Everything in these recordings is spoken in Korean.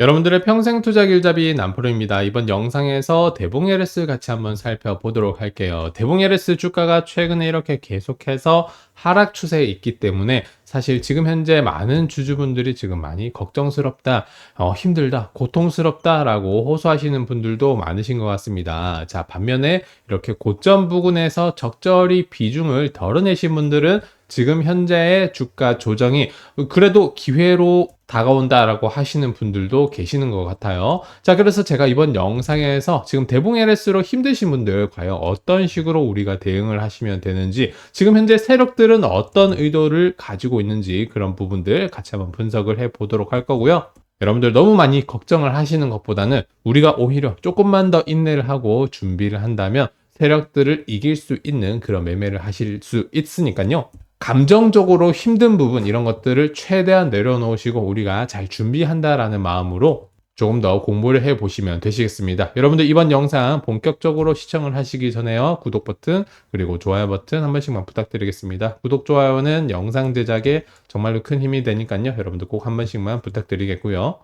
여러분들의 평생 투자 길잡이 남프로입니다. 이번 영상에서 대봉 LS 같이 한번 살펴보도록 할게요. 대봉 LS 주가가 최근에 이렇게 계속해서 하락 추세에 있기 때문에 사실 지금 현재 많은 주주분들이 지금 많이 걱정스럽다, 어, 힘들다, 고통스럽다라고 호소하시는 분들도 많으신 것 같습니다. 자, 반면에 이렇게 고점 부근에서 적절히 비중을 덜어내신 분들은 지금 현재의 주가 조정이 그래도 기회로 다가온다라고 하시는 분들도 계시는 것 같아요. 자, 그래서 제가 이번 영상에서 지금 대봉 LS로 힘드신 분들 과연 어떤 식으로 우리가 대응을 하시면 되는지 지금 현재 세력들은 어떤 의도를 가지고 있는지 그런 부분들 같이 한번 분석을 해 보도록 할 거고요. 여러분들 너무 많이 걱정을 하시는 것보다는 우리가 오히려 조금만 더 인내를 하고 준비를 한다면 세력들을 이길 수 있는 그런 매매를 하실 수 있으니까요. 감정적으로 힘든 부분 이런 것들을 최대한 내려놓으시고 우리가 잘 준비한다라는 마음으로 조금 더 공부를 해 보시면 되시겠습니다. 여러분들 이번 영상 본격적으로 시청을 하시기 전에요. 구독 버튼 그리고 좋아요 버튼 한 번씩만 부탁드리겠습니다. 구독 좋아요는 영상 제작에 정말로 큰 힘이 되니까요. 여러분들 꼭 한 번씩만 부탁드리겠고요.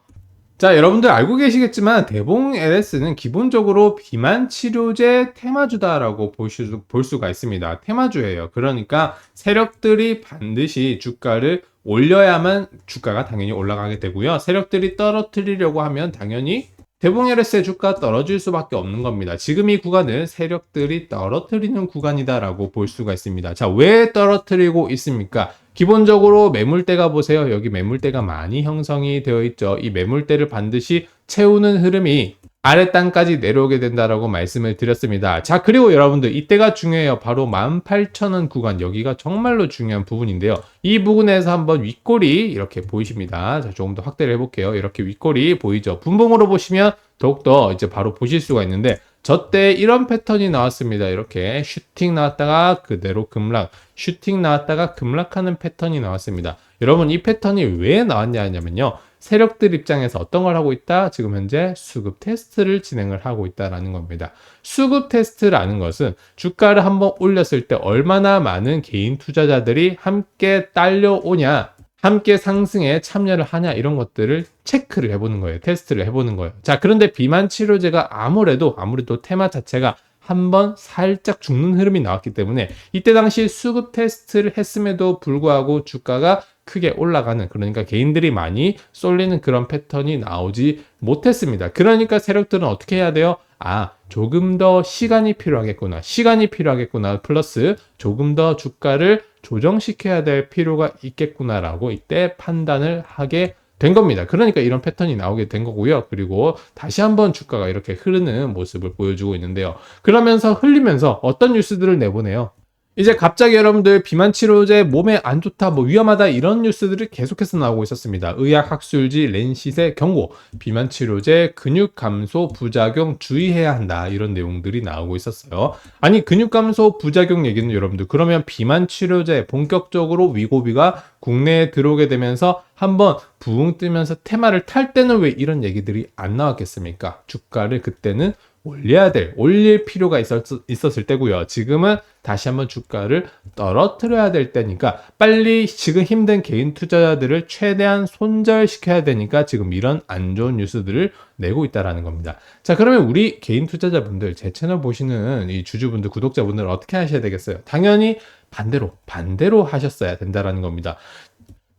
자, 여러분들 알고 계시겠지만 대봉 LS는 기본적으로 비만 치료제 테마주다라고 볼, 수, 볼 수가 있습니다. 테마주예요. 그러니까 세력들이 반드시 주가를 올려야만 주가가 당연히 올라가게 되고요. 세력들이 떨어뜨리려고 하면 당연히 대봉 LS의 주가 떨어질 수밖에 없는 겁니다. 지금 이 구간은 세력들이 떨어뜨리는 구간이다라고 볼 수가 있습니다. 자, 왜 떨어뜨리고 있습니까? 기본적으로 매물대가 보세요. 여기 매물대가 많이 형성이 되어 있죠. 이 매물대를 반드시 채우는 흐름이 아랫단까지 내려오게 된다라고 말씀을 드렸습니다. 자, 그리고 여러분들 이때가 중요해요. 바로 18,000원 구간 여기가 정말로 중요한 부분인데요. 이 부분에서 한번 윗골이 이렇게 보이십니다. 자, 조금 더 확대를 해 볼게요. 이렇게 윗골이 보이죠. 분봉으로 보시면 더욱더 이제 바로 보실 수가 있는데 저때 이런 패턴이 나왔습니다. 이렇게 슈팅 나왔다가 그대로 급락, 슈팅 나왔다가 급락하는 패턴이 나왔습니다. 여러분 이 패턴이 왜 나왔냐 하냐면요. 세력들 입장에서 어떤 걸 하고 있다? 지금 현재 수급 테스트를 진행을 하고 있다라는 겁니다. 수급 테스트라는 것은 주가를 한번 올렸을 때 얼마나 많은 개인 투자자들이 함께 딸려오냐 함께 상승에 참여를 하냐 이런 것들을 체크를 해보는 거예요. 테스트를 해보는 거예요. 자, 그런데 비만 치료제가 아무래도 아무래도 테마 자체가 한번 살짝 죽는 흐름이 나왔기 때문에 이때 당시 수급 테스트를 했음에도 불구하고 주가가 크게 올라가는 그러니까 개인들이 많이 쏠리는 그런 패턴이 나오지 못했습니다. 그러니까 세력들은 어떻게 해야 돼요? 아, 조금 더 시간이 필요하겠구나. 시간이 필요하겠구나. 플러스 조금 더 주가를 조정시켜야 될 필요가 있겠구나라고 이때 판단을 하게 된 겁니다. 그러니까 이런 패턴이 나오게 된 거고요. 그리고 다시 한번 주가가 이렇게 흐르는 모습을 보여주고 있는데요. 그러면서 흘리면서 어떤 뉴스들을 내보내요. 이제 갑자기 여러분들 비만 치료제 몸에 안 좋다, 뭐 위험하다 이런 뉴스들이 계속해서 나오고 있었습니다. 의학 학술지 렌시의 경고, 비만 치료제 근육 감소 부작용 주의해야 한다 이런 내용들이 나오고 있었어요. 아니 근육 감소 부작용 얘기는 여러분들 그러면 비만 치료제 본격적으로 위고비가 국내에 들어오게 되면서 한번 부흥 뜨면서 테마를 탈 때는 왜 이런 얘기들이 안 나왔겠습니까? 주가를 그때는 올려야 될, 올릴 필요가 있었, 있었을 때고요. 지금은 다시 한번 주가를 떨어뜨려야 될 때니까 빨리 지금 힘든 개인 투자자들을 최대한 손절시켜야 되니까 지금 이런 안 좋은 뉴스들을 내고 있다라는 겁니다. 자, 그러면 우리 개인 투자자분들, 제 채널 보시는 이 주주분들, 구독자분들 어떻게 하셔야 되겠어요? 당연히 반대로, 반대로 하셨어야 된다라는 겁니다.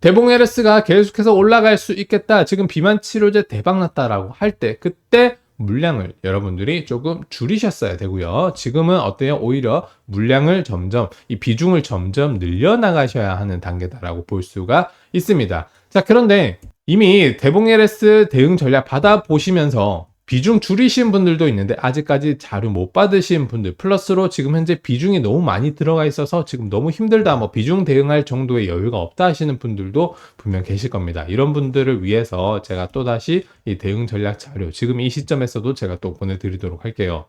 대봉 LS가 계속해서 올라갈 수 있겠다. 지금 비만 치료제 대박 났다라고 할 때, 그때 물량을 여러분들이 조금 줄이셨어야 되고요. 지금은 어때요? 오히려 물량을 점점 이 비중을 점점 늘려 나가셔야 하는 단계다라고 볼 수가 있습니다. 자, 그런데 이미 대봉 LS 대응 전략 받아 보시면서 비중 줄이신 분들도 있는데 아직까지 자료 못 받으신 분들 플러스로 지금 현재 비중이 너무 많이 들어가 있어서 지금 너무 힘들다 뭐 비중 대응할 정도의 여유가 없다 하시는 분들도 분명 계실 겁니다. 이런 분들을 위해서 제가 또다시 이 대응 전략 자료 지금 이 시점에서도 제가 또 보내드리도록 할게요.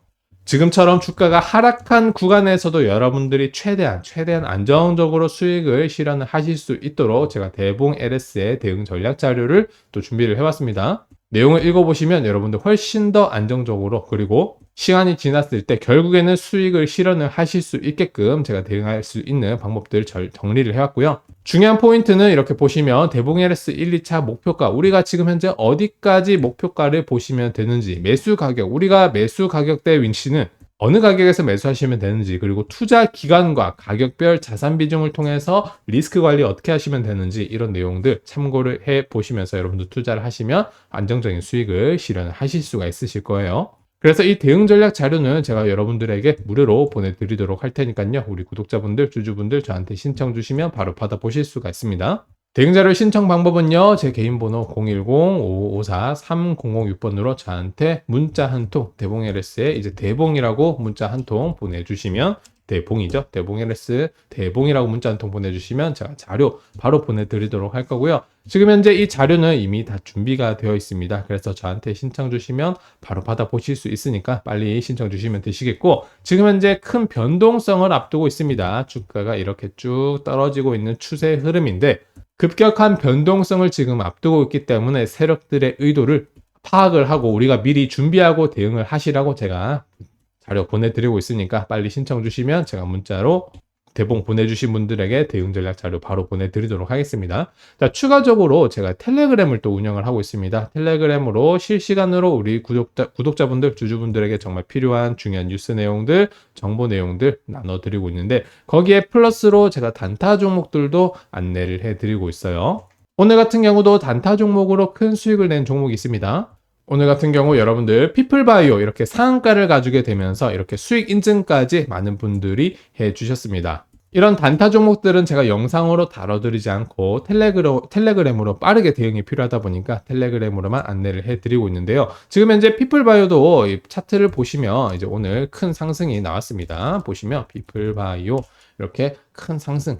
지금처럼 주가가 하락한 구간에서도 여러분들이 최대한 최대한 안정적으로 수익을 실현을 하실 수 있도록 제가 대봉 LS의 대응 전략 자료를 또 준비를 해왔습니다. 내용을 읽어보시면 여러분들 훨씬 더 안정적으로 그리고 시간이 지났을 때 결국에는 수익을 실현을 하실 수 있게끔 제가 대응할 수 있는 방법들 절 정리를 해왔고요. 중요한 포인트는 이렇게 보시면 대봉 LS 1, 2차 목표가 우리가 지금 현재 어디까지 목표가를 보시면 되는지 매수 가격 우리가 매수 가격대 위치는 어느 가격에서 매수하시면 되는지 그리고 투자 기간과 가격별 자산 비중을 통해서 리스크 관리 어떻게 하시면 되는지 이런 내용들 참고를 해 보시면서 여러분들 투자를 하시면 안정적인 수익을 실현하실 수가 있으실 거예요. 그래서 이 대응 전략 자료는 제가 여러분들에게 무료로 보내드리도록 할 테니까요. 우리 구독자분들, 주주분들 저한테 신청 주시면 바로 받아보실 수가 있습니다. 대응 자료 신청 방법은요. 제 개인 번호 010-5554-3006번으로 저한테 문자 한 통, 대봉 LS에 이제 대봉이라고 문자 한 통 보내주시면 대봉이죠. 대봉 LS 대봉이라고 문자 한 통 보내주시면 제가 자료 바로 보내드리도록 할 거고요. 지금 현재 이 자료는 이미 다 준비가 되어 있습니다. 그래서 저한테 신청 주시면 바로 받아보실 수 있으니까 빨리 신청 주시면 되시겠고 지금 현재 큰 변동성을 앞두고 있습니다. 주가가 이렇게 쭉 떨어지고 있는 추세 흐름인데 급격한 변동성을 지금 앞두고 있기 때문에 세력들의 의도를 파악을 하고 우리가 미리 준비하고 대응을 하시라고 제가 자료 보내드리고 있으니까 빨리 신청 주시면 제가 문자로 대봉 보내주신 분들에게 대응 전략 자료 바로 보내드리도록 하겠습니다. 자, 추가적으로 제가 텔레그램을 또 운영을 하고 있습니다. 텔레그램으로 실시간으로 우리 구독자, 구독자분들, 주주분들에게 정말 필요한 중요한 뉴스 내용들, 정보 내용들 나눠드리고 있는데 거기에 플러스로 제가 단타 종목들도 안내를 해드리고 있어요. 오늘 같은 경우도 단타 종목으로 큰 수익을 낸 종목이 있습니다. 오늘 같은 경우 여러분들 피플바이오 이렇게 상한가를 가지게 되면서 이렇게 수익 인증까지 많은 분들이 해 주셨습니다. 이런 단타 종목들은 제가 영상으로 다뤄드리지 않고 텔레그로, 텔레그램으로 빠르게 대응이 필요하다 보니까 텔레그램으로만 안내를 해드리고 있는데요. 지금 현재 피플바이오도 이 차트를 보시면 이제 오늘 큰 상승이 나왔습니다. 보시면 피플바이오 이렇게 큰 상승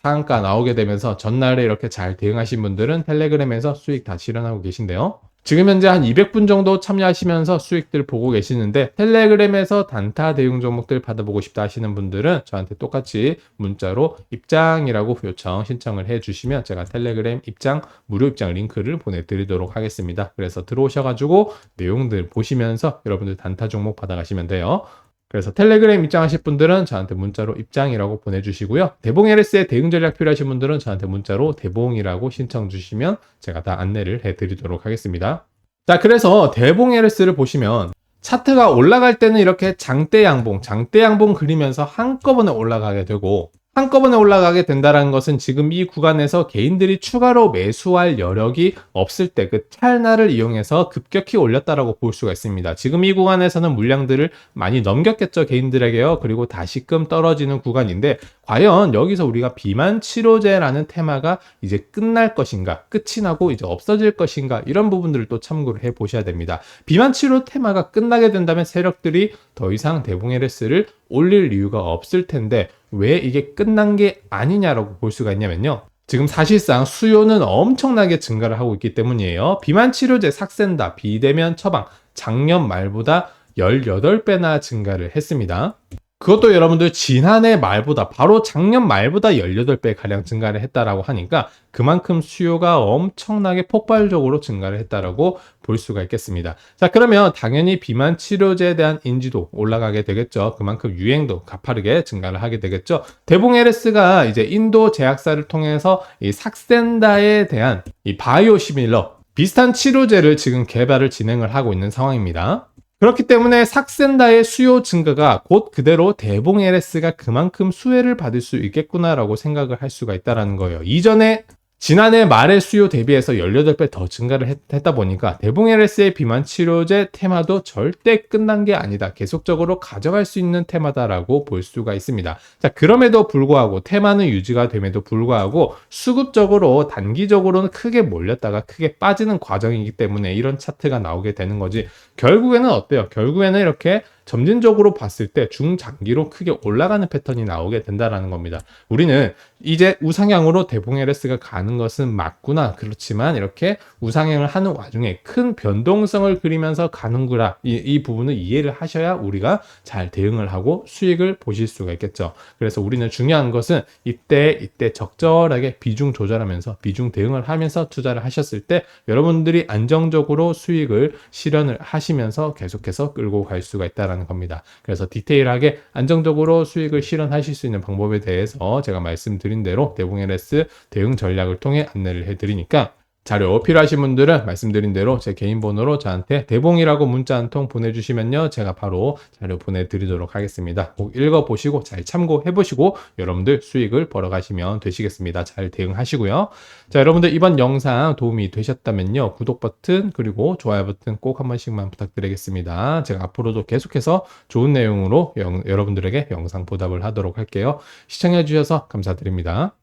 상한가 나오게 되면서 전날에 이렇게 잘 대응하신 분들은 텔레그램에서 수익 다 실현하고 계신데요. 지금 현재 한 200분 정도 참여하시면서 수익들 보고 계시는데 텔레그램에서 단타 대응 종목들 받아보고 싶다 하시는 분들은 저한테 똑같이 문자로 입장이라고 요청 신청을 해 주시면 제가 텔레그램 입장 무료 입장 링크를 보내드리도록 하겠습니다. 그래서 들어오셔가지고 내용들 보시면서 여러분들 단타 종목 받아가시면 돼요. 그래서 텔레그램 입장하실 분들은 저한테 문자로 입장이라고 보내주시고요. 대봉 LS의 대응 전략 필요하신 분들은 저한테 문자로 대봉이라고 신청 주시면 제가 다 안내를 해드리도록 하겠습니다. 자, 그래서 대봉 LS를 보시면 차트가 올라갈 때는 이렇게 장대 양봉, 장대 양봉 그리면서 한꺼번에 올라가게 되고 한꺼번에 올라가게 된다는 것은 지금 이 구간에서 개인들이 추가로 매수할 여력이 없을 때 그 찰나를 이용해서 급격히 올렸다라고 볼 수가 있습니다. 지금 이 구간에서는 물량들을 많이 넘겼겠죠 개인들에게요. 그리고 다시금 떨어지는 구간인데 과연 여기서 우리가 비만 치료제라는 테마가 이제 끝날 것인가, 끝이 나고 이제 없어질 것인가 이런 부분들을 또 참고를 해 보셔야 됩니다. 비만 치료 테마가 끝나게 된다면 세력들이 더 이상 대봉 LS를 올릴 이유가 없을 텐데 왜 이게 끝난 게 아니냐라고 볼 수가 있냐면요. 지금 사실상 수요는 엄청나게 증가를 하고 있기 때문이에요. 비만 치료제 삭센다, 비대면 처방 작년 말보다 18배나 증가를 했습니다. 그것도 여러분들 지난해 말보다 바로 작년 말보다 18배 가량 증가를 했다라고 하니까 그만큼 수요가 엄청나게 폭발적으로 증가를 했다라고 볼 수가 있겠습니다. 자, 그러면 당연히 비만 치료제에 대한 인지도 올라가게 되겠죠. 그만큼 유행도 가파르게 증가를 하게 되겠죠. 대봉 LS가 이제 인도 제약사를 통해서 이 삭센다에 대한 이 바이오 시밀러 비슷한 치료제를 지금 개발을 진행을 하고 있는 상황입니다. 그렇기 때문에 삭센다의 수요 증가가 곧 그대로 대봉 LS가 그만큼 수혜를 받을 수 있겠구나라고 생각을 할 수가 있다는 거예요. 이전에 지난해 말의 수요 대비해서 18배 더 증가를 했, 다 보니까 대봉 LS의 비만 치료제 테마도 절대 끝난 게 아니다. 계속적으로 가져갈 수 있는 테마다라고 볼 수가 있습니다. 자, 그럼에도 불구하고 테마는 유지가 됨에도 불구하고 수급적으로 단기적으로는 크게 몰렸다가 크게 빠지는 과정이기 때문에 이런 차트가 나오게 되는 거지. 결국에는 어때요? 결국에는 이렇게 점진적으로 봤을 때 중장기로 크게 올라가는 패턴이 나오게 된다라는 겁니다. 우리는 이제 우상향으로 대봉 LS가 가는 것은 맞구나. 그렇지만 이렇게 우상향을 하는 와중에 큰 변동성을 그리면서 가는구나. 이, 이 부분을 이해를 하셔야 우리가 잘 대응을 하고 수익을 보실 수가 있겠죠. 그래서 우리는 중요한 것은 이때 이때 적절하게 비중 조절하면서 비중 대응을 하면서 투자를 하셨을 때 여러분들이 안정적으로 수익을 실현을 하시면서 계속해서 끌고 갈 수가 있다라는 겁니다. 그래서 디테일하게 안정적으로 수익을 실현하실 수 있는 방법에 대해서 제가 말씀드린 대로 대봉 LS 대응 전략을 통해 안내를 해드리니까 자료 필요하신 분들은 말씀드린 대로 제 개인 번호로 저한테 대봉이라고 문자 한 통 보내주시면요. 제가 바로 자료 보내드리도록 하겠습니다. 꼭 읽어보시고 잘 참고해보시고 여러분들 수익을 벌어가시면 되시겠습니다. 잘 대응하시고요. 자, 여러분들 이번 영상 도움이 되셨다면요. 구독 버튼 그리고 좋아요 버튼 꼭 한 번씩만 부탁드리겠습니다. 제가 앞으로도 계속해서 좋은 내용으로 영- 여러분들에게 영상 보답을 하도록 할게요. 시청해주셔서 감사드립니다.